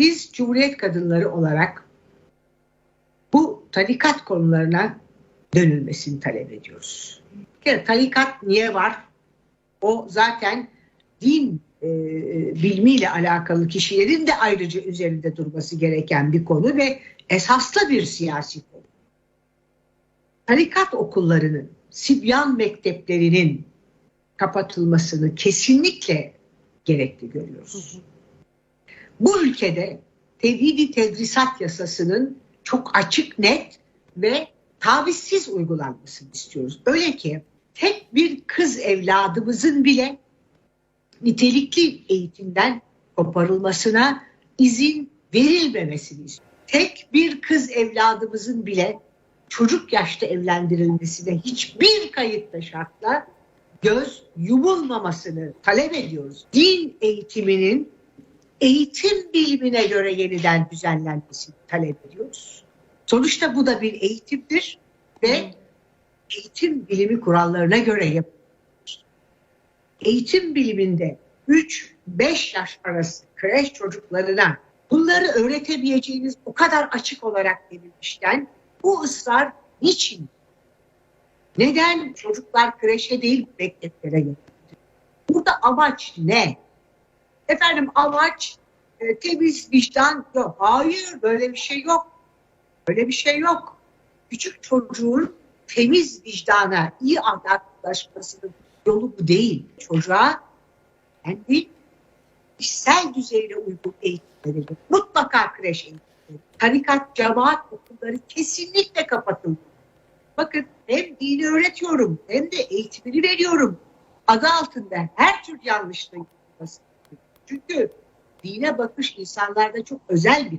Biz Cumhuriyet kadınları olarak bu tarikat konularına dönülmesini talep ediyoruz. Bir kere tarikat niye var? O zaten din e, bilmiyle alakalı kişilerin de ayrıca üzerinde durması gereken bir konu ve esaslı bir siyasi konu. Tarikat okullarının, Sibyan mekteplerinin kapatılmasını kesinlikle gerekli görüyoruz. Bu ülkede tevhidi tedrisat yasasının çok açık, net ve tavizsiz uygulanmasını istiyoruz. Öyle ki tek bir kız evladımızın bile nitelikli eğitimden koparılmasına izin verilmemesini istiyoruz. Tek bir kız evladımızın bile çocuk yaşta evlendirilmesine hiçbir kayıtla şartla göz yumulmamasını talep ediyoruz. Din eğitiminin eğitim bilimine göre yeniden düzenlenmesini talep ediyoruz. Sonuçta bu da bir eğitimdir ve eğitim bilimi kurallarına göre yapılır. Eğitim biliminde 3-5 yaş arası kreş çocuklarına bunları öğretebileceğiniz o kadar açık olarak verilmişken bu ısrar niçin? Neden çocuklar kreşe değil mekteplere getirildi? Burada amaç ne? Efendim amaç e, temiz vicdan yok. Hayır böyle bir şey yok. Böyle bir şey yok. Küçük çocuğun temiz vicdana, iyi ahlaklaşmasının yolu bu değil. Çocuğa kendi kişisel düzeyine uygun eğitim verilir. Mutlaka kreş eğitimleri. Tarikat, cemaat okulları kesinlikle kapatıldı. Bakın hem dini öğretiyorum hem de eğitimini veriyorum. Adı altında her tür yanlışlığı yapılması. Çünkü dine bakış insanlarda çok özel bir